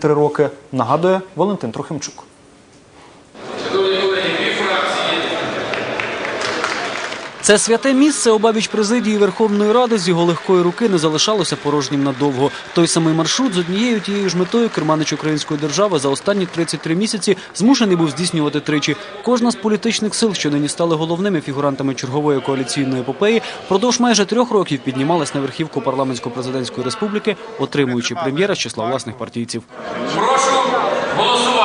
три роки, нагадує Валентин Трохимчук. Це святе місце обабіч президії Верховної Ради з його легкої руки не залишалося порожнім надовго. Той самий маршрут з однією тією ж метою керманич української держави за останні 33 місяці змушений був здійснювати тричі. Кожна з політичних сил, що нині стали головними фігурантами чергової коаліційної епопеї, продовж майже трьох років піднімалась на верхівку парламентсько-президентської республіки, отримуючи прем'єра з числа власних партійців. Прошу голосувати.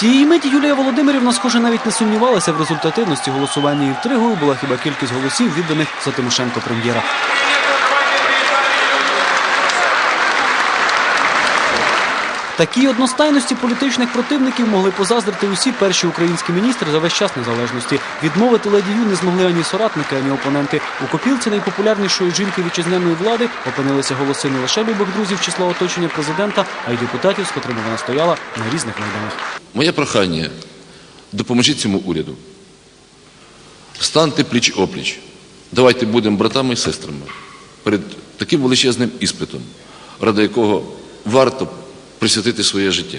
Тієї миті Юлія Володимирівна, схоже, навіть не сумнівалася в результативності голосування і втригою була хіба кількість голосів відданих за Тимошенко прем'єра. Такій одностайності політичних противників могли позаздрити усі перші українські міністри за весь час незалежності. Відмовити леді Ю не змогли ані соратники, ані опоненти. У копілці найпопулярнішої жінки вітчизняної влади опинилися голоси не лише любих друзів числа оточення президента, а й депутатів, з котрими вона стояла на різних майданах. Моє прохання допоможіть цьому уряду. Станьте пліч опліч. Давайте будемо братами і сестрами перед таким величезним іспитом, ради якого варто присвятити своє життя.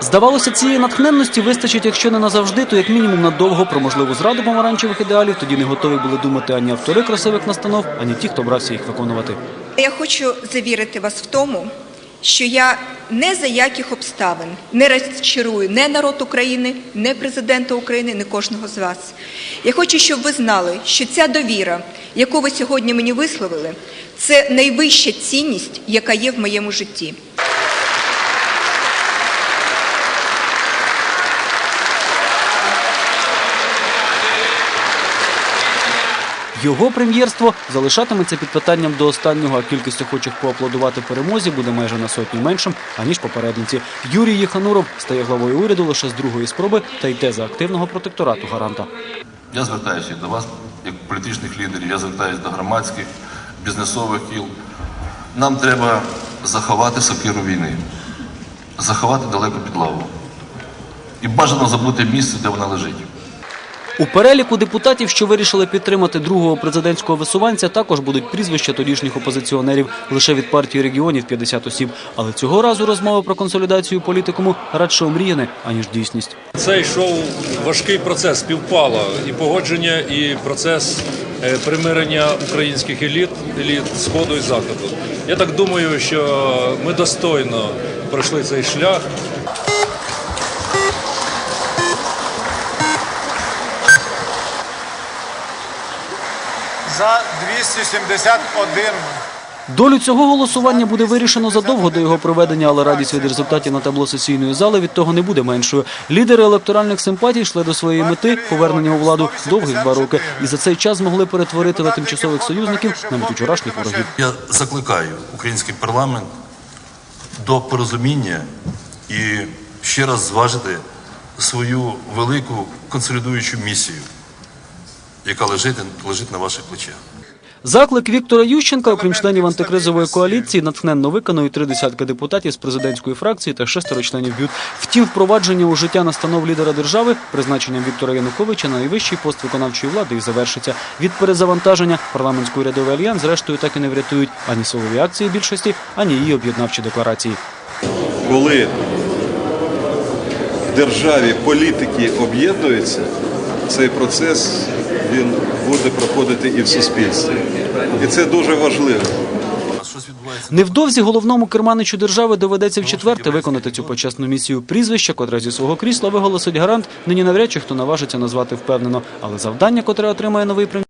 Здавалося, цієї натхненності вистачить, якщо не назавжди, то як мінімум надовго про можливу зраду помаранчевих ідеалів тоді не готові були думати ані автори красивих настанов, ані ті, хто брався їх виконувати. Я хочу завірити вас в тому, що я не за яких обставин не розчарую не народ України, не президента України, не кожного з вас. Я хочу, щоб ви знали, що ця довіра, яку ви сьогодні мені висловили, це найвища цінність, яка є в моєму житті. Його прем'єрство залишатиметься під питанням до останнього, а кількість охочих поаплодувати перемозі буде майже на сотню меншим, аніж попередниці. Юрій Єхануров стає главою уряду лише з другої спроби та йде за активного протекторату гаранта. Я звертаюся до вас, як політичних лідерів, я звертаюся до громадських, бізнесових кіл. Нам треба заховати сокиру війни, заховати далеко під лаву. І бажано забути місце, де вона лежить. У переліку депутатів, що вирішили підтримати другого президентського висуванця, також будуть прізвища тодішніх опозиціонерів лише від партії регіонів 50 осіб. Але цього разу розмова про консолідацію політикуму радше омріяне, аніж дійсність. Це йшов важкий процес співпало і погодження, і процес е, примирення українських еліт, еліт сходу і заходу. Я так думаю, що ми достойно пройшли цей шлях. За 271. Долю цього голосування буде вирішено задовго до його проведення, але радість від результатів на табло сесійної зали від того не буде меншою. Лідери електоральних симпатій йшли до своєї мети повернення у владу довгих два роки, і за цей час змогли перетворити на тимчасових союзників навіть вчорашніх ворогів. Я закликаю український парламент до порозуміння і ще раз зважити свою велику консолідуючу місію, яка лежить, лежить на ваших плечах. Заклик Віктора Ющенка, окрім членів антикризової коаліції, натхненно виконують три десятки депутатів з президентської фракції та шестеро членів БЮТ. Втім, впровадження у життя настанов лідера держави призначенням Віктора Януковича на найвищий пост виконавчої влади і завершиться. Від перезавантаження парламентський урядовий альянс зрештою так і не врятують ані силові акції більшості, ані її об'єднавчі декларації. коли в державі політики об'єднуються, цей процес він буде проходити і в суспільстві. І це дуже важливо. Невдовзі головному керманичу держави доведеться вчетверте виконати цю почесну місію. Прізвище, котре зі свого крісла виголосить гарант, нині навряд чи хто наважиться назвати впевнено. Але завдання, котре отримає новий прем'єр,